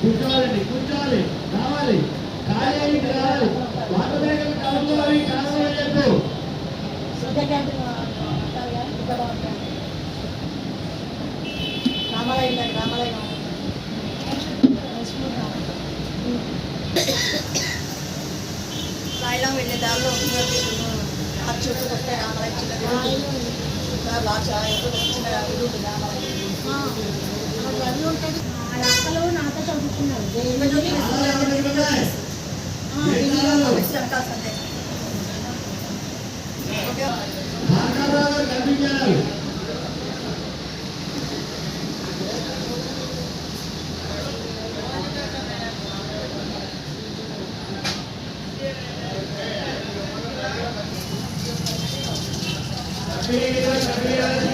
కూర్చోవాలండి కూర్చోవాలి రావాలి. ఖాళీ రావాలి. వంట దగ్గర కలుపుకోవాలి కావాలి చెప్పు. రామాలయం రామాలయం సాయిలం వెళ్ళే దారిలో ఆ చుట్టూ వస్తే రామాలయం చిన్న లాచా చిన్న ఇది ఉంటుంది రామాలయం అక్కలు Gracias.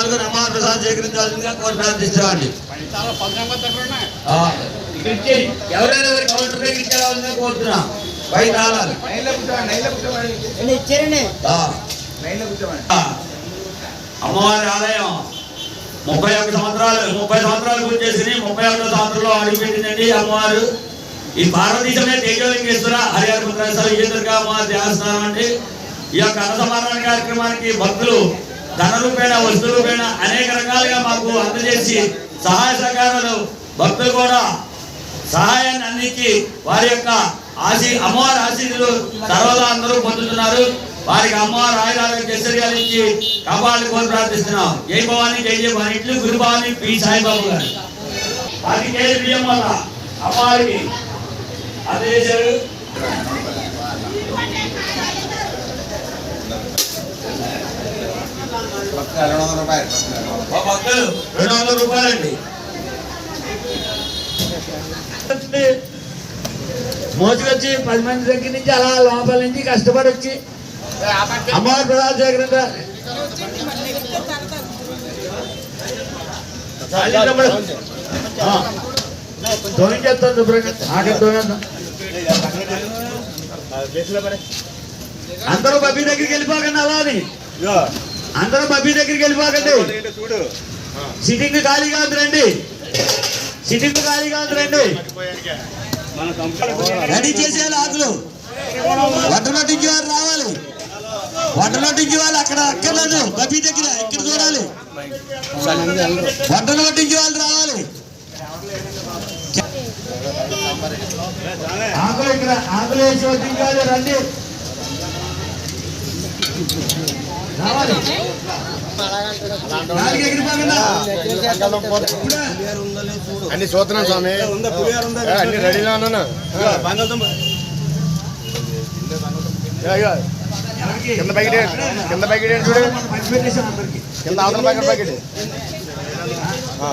పాల్గొని అమ్మ ప్రసాద్ సేకరించాల్సిందిగా కోరి ప్రార్థిస్తున్నాండి ఆ, ఇక్కడ ఇచ్చేయి. ఎవరైనా ఎవరి కౌంటర్ దగ్గర ఇచ్చేయాలని కోరుతున్నా బయట రావాలి ఆ. ఆ. అమ్మవారి ఆలయం ముప్పై ఒక్క సంవత్సరాలు ముప్పై సంవత్సరాలు పూర్తి చేసి ముప్పై ఒక్క సంవత్సరంలో అడుగుపెట్టిందండి అమ్మవారు. ఈ భారతదేశమే తేజలింగేశ్వర హరిహర విజేంద్రగా అమ్మవారి దేవస్థానం అండి. ఈ యొక్క అన్న సమారాధన కార్యక్రమానికి భక్తులు ధన రూపేణ వస్తు రూపేణ అనేక రకాలుగా మాకు అందజేసి సహాయ సహకారాలు భక్తులు కూడా సహాయాన్ని అందించి వారి యొక్క ఆశీ అమ్మవారి ఆశీస్సులు సర్వదా అందరూ పొందుతున్నారు. వారికి అమ్మవారి ఆయుధాలను జసరియాలు ఇచ్చి కాపాడాలని కోరి ప్రార్థిస్తున్నాం. జై భవాని జై జై భవాని. ఇట్లు గురు భవాని పి. సాయిబాబు గారు. వారికి కేజీ బియ్యం వల్ల అమ్మవారికి అందజేశారు. మా భక్తులు రెండు వందల రూపాయలండి మోసుకొచ్చి పది మంది దగ్గర నుంచి అలా లోపల నుంచి కష్టపడి వచ్చి అమ్మవారి ప్రసాద్ సేకరించారు దొంగేస్తాను శుభ్రంగా. ఆఖరి దొంగేస్తాం అందరూ బబ్బీ దగ్గరికి వెళ్ళిపోకండి అలా అని. అందరూ బబ్బీ దగ్గరికి వెళ్ళిపోకండి. సిట్టింగ్ ఖాళీగా ఉంది రండి. సిట్టింగ్ ఖాళీగా ఉంది రండి. రెడీ చేసేయాలి ఆకులు. దించి వారు రావాలి. దించి వాళ్ళు అక్కడ అక్కర్లేదు. బబ్బీ దగ్గర ఇక్కడ చూడాలి? వంటలో దించి వాళ్ళు రావాలి. ఆకులు ఇక్కడ ఆకులు వేసి రండి. అన్ని చూస్తున్నాను స్వామి. అన్ని రెడీగా ఎవరికి? కింద ప్యాకెట్ కింద ప్యాకెట్ చూడు. కింద అవతల ప్యాకెట్ ప్యాకెట్. ఆ.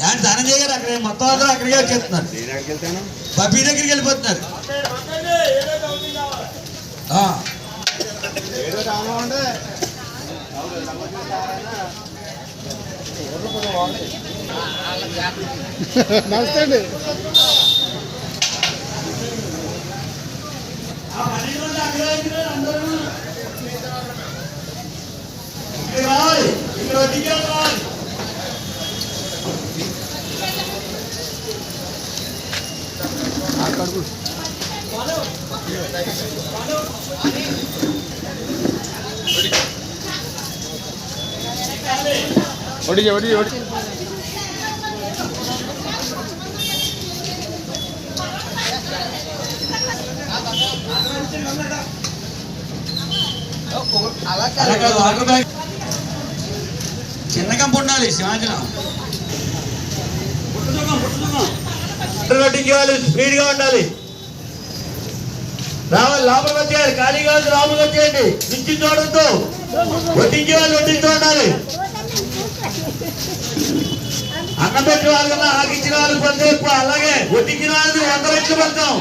ఏంటి ధనంజయ గారు అక్కడ మొత్తం అందరూ అక్కడికే వచ్చేస్తున్నారు. బబ్బీ దగ్గరికి వెళ్ళిపోతున్నారు. నమస్తే అండి. అక్కడే వచ్చినారు అందరూ. ఇక్కడ రావాలి ఇక్కడ వడ్డీకి రావాలి చిన్న కంపు ఉండాలి సింహాచలం. స్పీడ్గా ఉండాలి. రావాలి లోపలికి వచ్చేయాలి ఖాళీ ఉంది లోపలికి వచ్చేయండి. నుంచి చూడొద్దు. వడ్డించే వాళ్ళు వడ్డిస్తూ ఉండాలి. అన్నం పెట్టి వాళ్ళు కన్నా ఆకిచ్చిన వాళ్ళు పొందే ఎక్కువ అలాగే వడ్డించిన వాళ్ళు వంద రెట్లు పడతాం